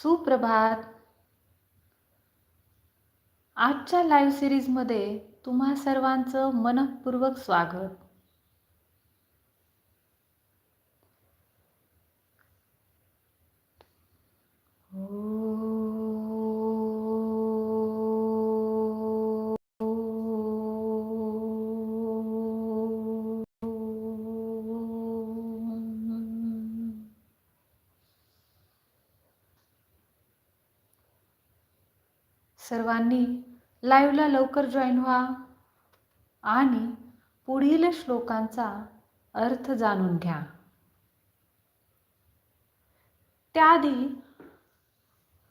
सुप्रभात. आजच्या लाईव्ह सिरीजमध्ये तुम्हा सर्वांचं मनपूर्वक स्वागत. सर्वांनी लाईव्हला लवकर जॉईन व्हा आणि पुढील श्लोकांचा अर्थ जाणून घ्या. त्याआधी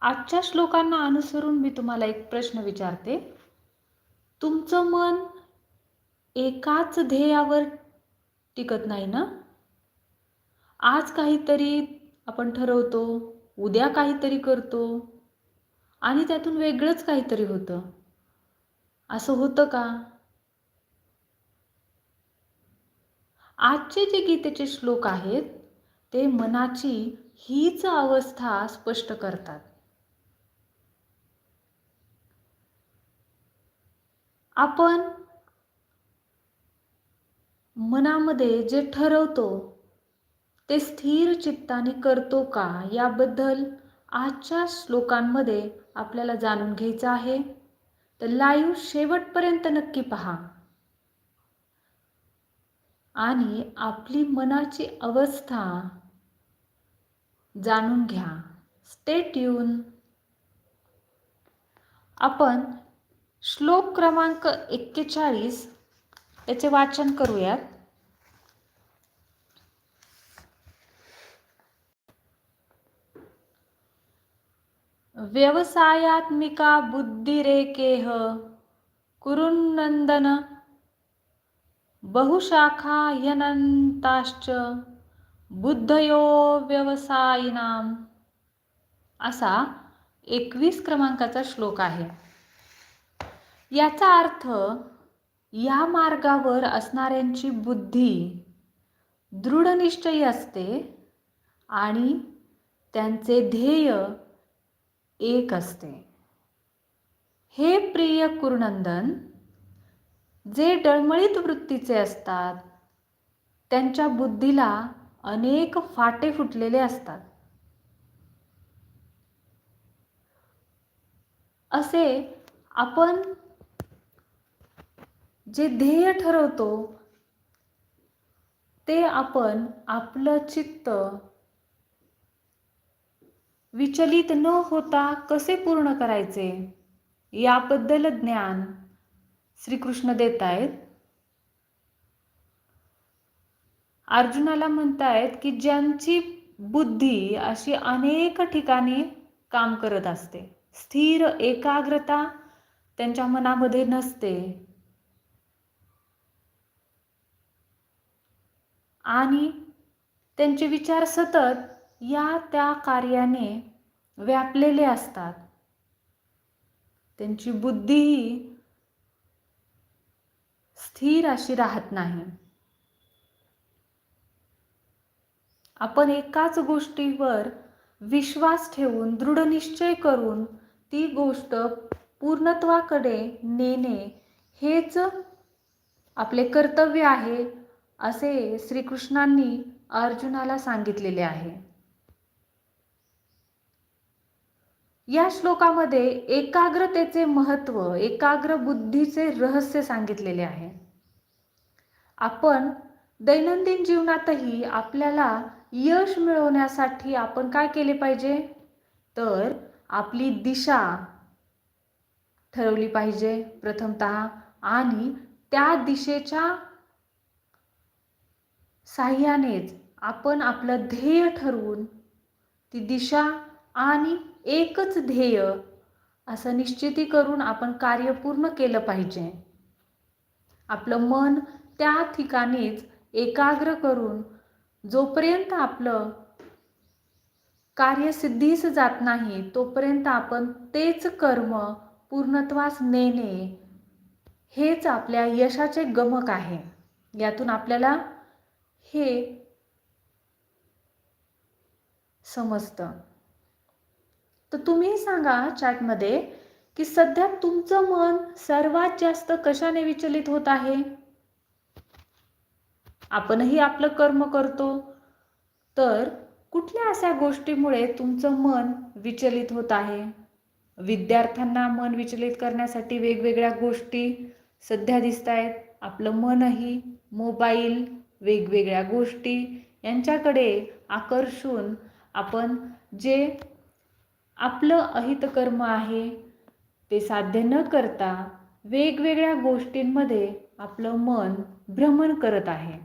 आजच्या श्लोकांना अनुसरून मी तुम्हाला एक प्रश्न विचारते. तुमचं मन एकाच ध्येयावर टिकत नाही ना? आज काहीतरी आपण ठरवतो उद्या काहीतरी करतो आणि त्यातून वेगळंच काहीतरी होतं. असं होतं का? आजचे जे गीतेचे श्लोक आहेत ते मनाची हीच अवस्था स्पष्ट करतात. आपण मनामध्ये जे ठरवतो ते स्थिर चित्ताने करतो का? याबद्दल आजच्या श्लोकांमध्ये आपल्याला जाणून घ्यायचं आहे. तर लाईव्ह शेवटपर्यंत नक्की पहा. आणि आपली मनाची अवस्था जाणून घ्या. स्टेट ट्यून आपण श्लोक क्रमांक एक्केचाळीस त्याचे वाचन करूयात. व्यवसायात्मिका बुद्धिरेकेह कुरुनंदन बहुशाखायनंताश्च बुद्धयो व्यवसायिनाम असा एकवीस क्रमांकाचा श्लोक आहे. याचा अर्थ या मार्गावर असणाऱ्यांची बुद्धी दृढनिश्चयी असते आणि त्यांचे ध्येय एक असते. हे प्रिय कुरुनंदन जे डळमळीत वृत्तीचे असतात त्यांच्या बुद्धीला अनेक फाटे फुटलेले असतात. असे आपण जे ध्येय ठरवतो ते आपण आपलं चित्त विचलित न होता कसे पूर्ण करायचे? याबद्दल ज्ञान श्रीकृष्ण देत आहेत अर्जुनाला म्हणतायत की ज्यांची बुद्धी अशी अनेक ठिकाणी काम करत असते स्थिर एकाग्रता त्यांच्या मनामध्ये नसते. आणि त्यांचे विचार सतत या त्या कार्याने व्यापलेले असतात. त्यांची बुद्धीही स्थिर अशी राहत नाही. आपण एकाच गोष्टीवर विश्वास ठेवून दृढ निश्चय करून ती गोष्ट पूर्णत्वाकडे नेणे हेच आपले कर्तव्य आहे असे श्रीकृष्णांनी अर्जुनाला सांगितलेले आहे. या श्लोकामध्ये एकाग्रतेचे महत्त्व एकाग्र बुद्धीचे रहस्य सांगितलेले आहे. आपण दैनंदिन जीवनातही आपल्याला यश मिळवण्यासाठी आपण काय केले पाहिजे? तर आपली दिशा ठरवली पाहिजे प्रथमत आणि त्या दिशेच्या साह्यानेच आपण आपलं ध्येय ठरवून ती दिशा आणि एकच ध्येय असं निश्चिती करून आपण कार्य पूर्ण केलं पाहिजे. आपलं मन त्या ठिकाणीच एकाग्र करून जोपर्यंत आपलं कार्य सिद्धीस जात नाही तोपर्यंत आपण तेच कर्म पूर्णत्वास नेणे हेच आपल्या यशाचे गमक आहे. यातून आपल्याला हे समजतं. तर तुम्ही सांगा चॅटमध्ये की सध्या तुमचं मन सर्वात जास्त कशाने विचलित होत आहे? आपणही आपलं कर्म करतो. तर कुठल्या अशा गोष्टीमुळे तुमचं मन विचलित होत आहे? विद्यार्थ्यांना मन विचलित करण्यासाठी वेगवेगळ्या गोष्टी सध्या दिसत आहेत आपलं मनही मोबाईल वेगवेगळ्या गोष्टी यांच्याकडे आकर्षून आपण जे आपलं अहितकर्म आहे. ते साध्य न करता वेगवेगळ्या गोष्टींमध्ये आपलं मन भ्रमण करत आहे.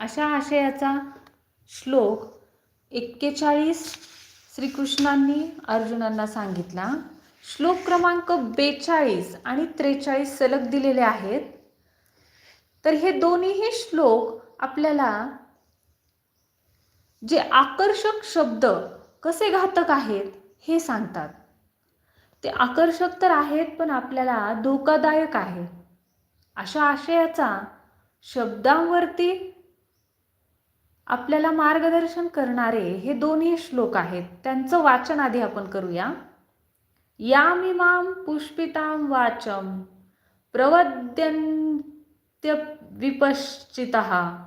अशा आशयाचा श्लोक एक्केचाळीस श्रीकृष्णांनी अर्जुनांना सांगितला. श्लोक क्रमांक बेचाळीस आणि त्रेचाळीस सलग दिलेले आहेत. तर हे दोन्हीही श्लोक आपल्याला जे आकर्षक शब्द कसे घातक आहेत हे सांगतात. ते आकर्षक तर आहेत पण आपल्याला धोकादायक आहे. अशा आशयाचा शब्दांवरती आपल्याला मार्गदर्शन करणारे हे दोन्ही श्लोक आहेत. त्यांचं वाचन आधी आपण करूया. यामिमाम पुष्पिताम वाचम प्रवद्यन्त्य विपश्चिता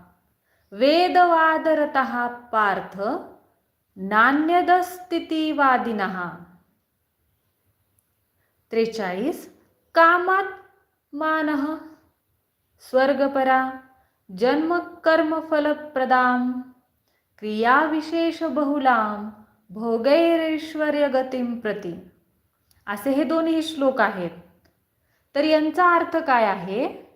वेदवादरतः पार्थ नान्यदस्थितीवादिन। त्रेचाळीस कामात मान स्वर्गपरा जन्म कर्मफलप्रदाम क्रियाविशेषबहुलां भोगैरेश्वर्यगतीं प्रती। असे हे दोन्ही श्लोक आहेत. तर यांचा अर्थ काय आहे?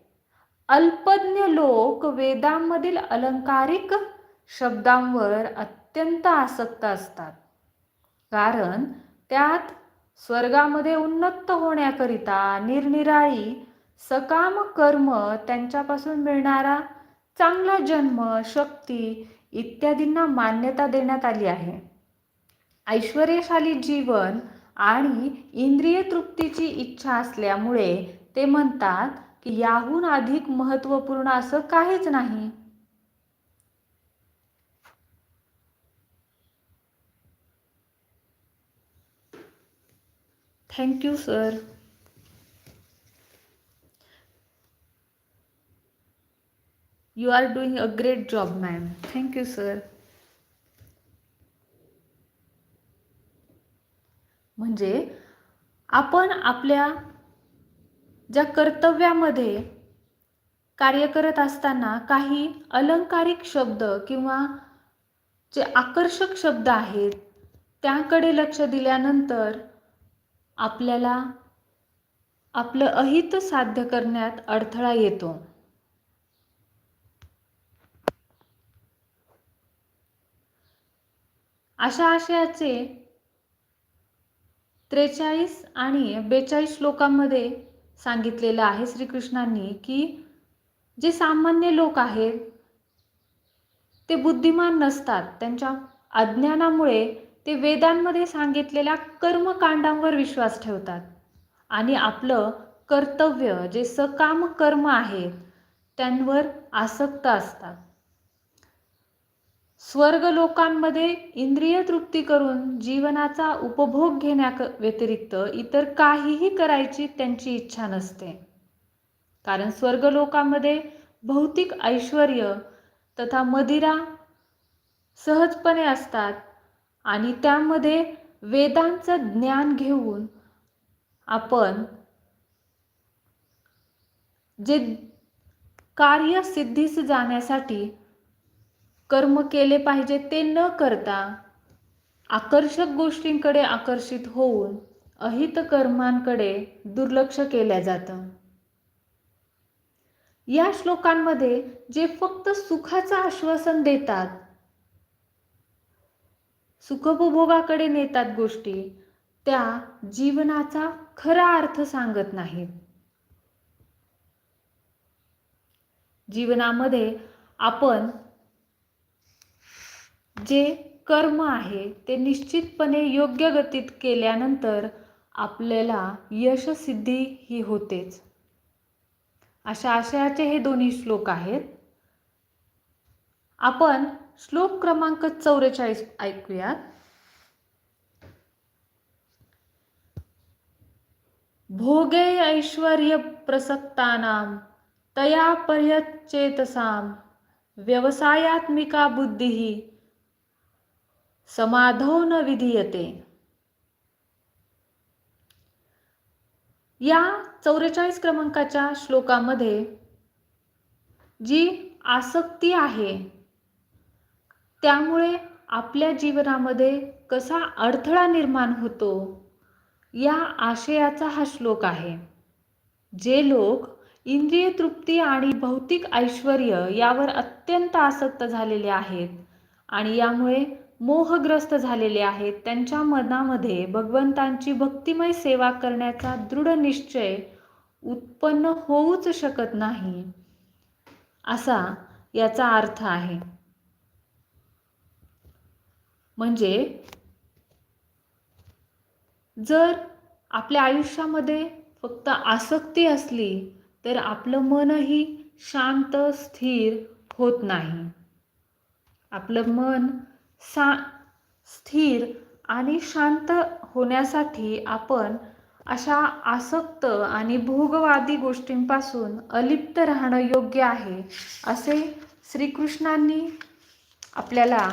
अल्पज्ञ लोक वेदांमधील अलंकारिक शब्दांवर अत्यंत आसक्त असतात. कारण त्यात स्वर्गामध्ये उन्नत होण्याकरिता निरनिराळी सकाम कर्म त्यांच्यापासून मिळणारा चांगला जन्म शक्ती इत्यादींना मान्यता देण्यात आली आहे. ऐश्वर्यशाली जीवन आणि इंद्रिय तृप्तीची इच्छा असल्यामुळे ते म्हणतात की याहून अधिक महत्त्वपूर्ण असं काहीच नाही. Thank you sir you are doing a great job ma'am thank you sir म्हणजे आपण आपल्या ज्या कर्तव्यामध्ये कार्य करत असताना काही अलंकारिक शब्द किंवा जे आकर्षक शब्द आहेत त्याकडे लक्ष दिल्यानंतर आपल्याला आपलं अहित साध्य करण्यात अडथळा येतो. अशा आशयाचे त्रेचाळीस आणि बेचाळीस श्लोकांमध्ये सांगितलेलं आहे श्रीकृष्णांनी की जे सामान्य लोक आहेत ते बुद्धिमान नसतात. त्यांच्या अज्ञानामुळे ते वेदांमध्ये सांगितलेल्या कर्मकांडांवर विश्वास ठेवतात. आणि आपलं कर्तव्य जे सकाम कर्म आहेत त्यांवर आसक्त असतात. स्वर्ग लोकांमध्ये इंद्रिय तृप्ती करून जीवनाचा उपभोग घेण्या व्यतिरिक्त इतर काहीही करायची त्यांची इच्छा नसते. कारण स्वर्ग लोकांमध्ये भौतिक ऐश्वर तथा मदिरा सहजपणे असतात आणि त्यामध्ये वेदांचं ज्ञान घेऊन आपण जे कार्य सिद्धीस जाण्यासाठी कर्म केले पाहिजे ते न करता आकर्षक गोष्टींकडे आकर्षित होऊन अहित कर्मांकडे दुर्लक्ष केल्या जातं. या श्लोकांमध्ये जे फक्त सुखाचं आश्वासन देतात सुखोपभोगाकडे नेतात गोष्टी त्या जीवनाचा खरा अर्थ सांगत नाहीत. जीवनामध्ये आपण जे कर्म आहे ते निश्चितपणे योग्य गतीत केल्यानंतर आपल्याला यशसिद्धी ही होतेच. अशा आशयाचे हे दोन्ही श्लोक आहेत. आपण श्लोक क्रमांक चौवेचाळीस ऐकूयात. भोगे ऐश्वर्य प्रसक्तानाम तया पर्यचेतसाम व्यवसायात्मिका बुद्धी समाधो न विधीयते. या चौवेचाळीस क्रमांकाच्या श्लोकामध्ये जी आसक्ती आहे त्यामुळे आपल्या जीवनामध्ये कसा अडथळा निर्माण होतो या आशयाचा हा श्लोक आहे. जे लोक इंद्रिय तृप्ती आणि भौतिक ऐश्वर यावर अत्यंत आसक्त झालेले आहेत आणि यामुळे मोहग्रस्त झालेले आहेत. त्यांच्या मनामध्ये भगवंतांची भक्तिमय सेवा करण्याचा दृढ निश्चय उत्पन्न होऊच शकत नाही असा याचा अर्थ आहे. म्हणजे जर आपल्या आयुष्यामध्ये फक्त आसक्ती असली तर आपलं मनही शांत स्थिर होत नाही. आपलं मन सा स्थिर आणि शांत होण्यासाठी आपण अशा आसक्त आणि भोगवादी गोष्टींपासून अलिप्त राहणं योग्य आहे असे श्रीकृष्णांनी आपल्याला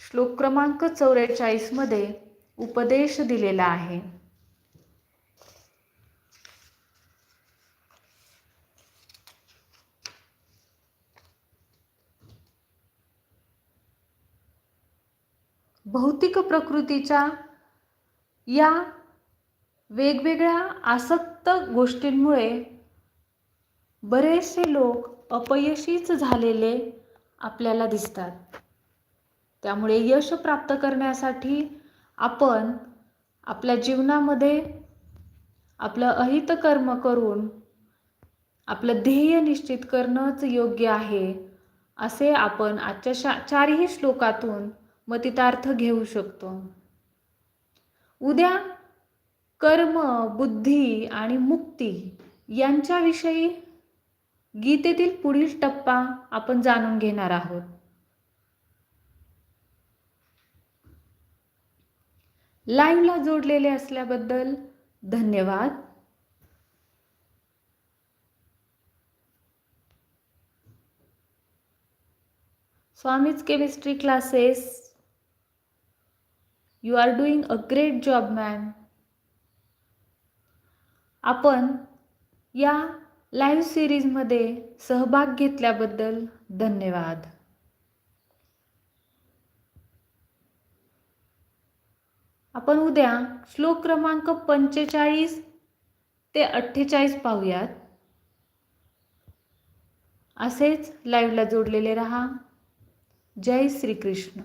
श्लोक क्रमांक चौवेचाळीसमध्ये उपदेश दिलेला आहे. भौतिक प्रकृतीच्या या वेगवेगळ्या आसक्त गोष्टींमुळे बरेचसे लोक अपयशीच झालेले आपल्याला दिसतात. त्यामुळे यश प्राप्त करण्यासाठी आपण आपल्या जीवनामध्ये आपलं अहित कर्म करून आपलं ध्येय निश्चित करणंच योग्य आहे असे आपण आजच्या शा चारही श्लोकातून मग तिथार्थ घेऊ शकतो. उद्या कर्म बुद्धी आणि मुक्ती यांच्याविषयी गीतेतील पुढील टप्पा आपण जाणून घेणार आहोत. लाईव्हला जोडलेले असल्याबद्दल धन्यवाद. Swami's chemistry classes you are doing a great job ma'am आपण या लाईव्ह सिरीजमध्ये सहभाग घेतल्याबद्दल धन्यवाद. आपण उद्या श्लोक क्रमांक पंचेचाळीस ते अठ्ठेचाळीस पाहूयात. असेच लाईव्हला जोडलेले रहा. जय श्रीकृष्ण.